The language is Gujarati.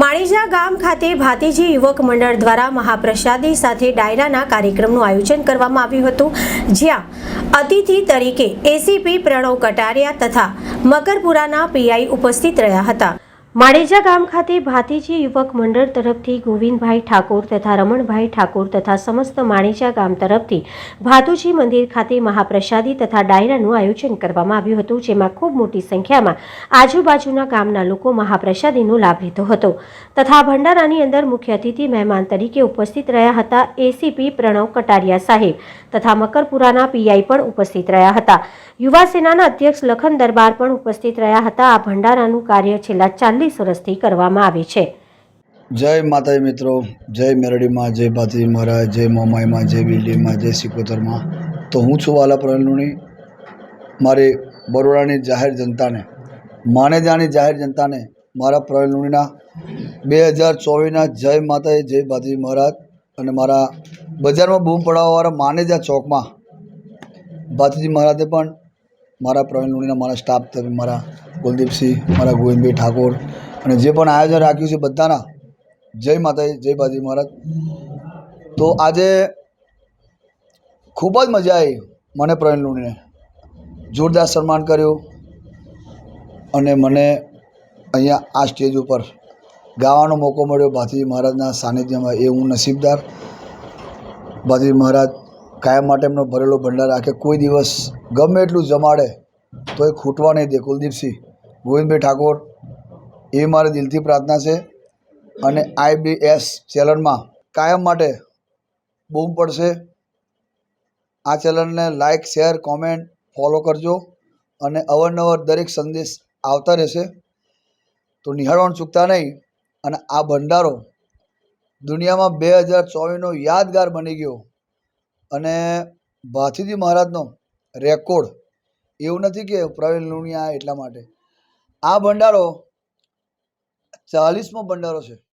માણીજા ગામ ખાતે ભાતીજી યુવક મંડળ દ્વારા મહાપ્રસાદી સાથે ડાયરાના કાર્યક્રમનું આયોજન કરવામાં આવ્યું હતું, જ્યાં અતિથિ તરીકે એસીપી પ્રણવ કટારિયા તથા મકરપુરાના પીઆઈ ઉપસ્થિત રહ્યા હતા. માણેજા ગામ ખાતે ભાતીજી યુવક મંડળ તરફથી ગોવિંદભાઈ ઠાકોર તથા રમણભાઈ ઠાકોર તથા સમસ્ત માણેજા ગામ તરફથી ભાતુજી મંદિર ખાતે મહાપ્રસાદી તથા ડાયરાનું આયોજન કરવામાં આવ્યું હતું, જેમાં ખૂબ મોટી સંખ્યામાં આજુબાજુના ગામના લોકો મહાપ્રસાદીનો લાભ લીધો હતો. તથા ભંડારાની અંદર મુખ્ય અતિથિ મહેમાન તરીકે ઉપસ્થિત રહ્યા હતા એસીપી પ્રણવ કટારિયા સાહેબ તથા મકરપુરાના પીઆઈ પણ ઉપસ્થિત રહ્યા હતા. યુવા સેનાના અધ્યક્ષ લખન દરબાર પણ ઉપસ્થિત રહ્યા હતા. આ ભંડારાનું કાર્ય છેલ્લા ચાલીસ વર્ષથી કરવામાં આવે છે. જય માતાજી મિત્રો, જય મેરડીમાં, જય ભાતી મહારાજ, જય મોમાઈમાં, જય બિલ્ડીમાં જય સિકોતરમાં. તો હું છું વાલા પ્રવીણલુણી મારી બરોડાની જાહેર જનતાને માનેજાની જાહેર જનતાને મારા પ્રવીણલુણીના બે હજાર ચોવીસના જય માતાજી, જય ભાતી મહારાજ અને મારા બજારમાં બૂમ પડાવવાવાળા માનેજા ચોકમાં ભાતીજી મહારાજે પણ મારા પ્રવીણ લુણીના મારા સ્ટાફ તરફ મારા કુલદીપસિંહ, મારા ગોવિંદભાઈ ઠાકોર અને જે પણ આયોજન રાખ્યું છે બધાના, જય માતાજી, જય બાજી મહારાજ. તો આજે ખૂબ જ મજા આવી મને પ્રવીણ લુણીને. જોરદાર સન્માન કર્યું અને મને અહીંયા આ સ્ટેજ ઉપર ગાવાનો મોકો મળ્યો. ભાતીજી મહારાજના સાનિધ્યમાં એ હું નસીબદાર. ભાતીજી મહારાજ કાયમ માટે એમનો ભરેલો ભંડાર રાખે. કોઈ દિવસ ગમે એટલું જમાડે તો એ ખૂટવા નહીં દે કુલદીપસિંહ. ગોવિંદભાઈ ઠાકોર, એ મારી દિલથી પ્રાર્થના છે અને આઈબીએસ ચેનલમાં કાયમ માટે બૂમ પડશે. આ ચેનલને લાઇક શેર, કોમેન્ટ, ફોલો કરજો અને અવારનવાર દરેક સંદેશ આવતા રહેશે. તો નિહાળવાનું ચૂકતા નહીં અને આ ભંડારો દુનિયામાં બે હજાર ચોવીસનો યાદગાર બની ગયો. અને ભાથીજી મહારાજનો રેકોર્ડ. એવું નથી કે પ્રવીણ લુણિયા એટલા માટે. આ ભંડારો ચાલીસમો ભંડારો છે.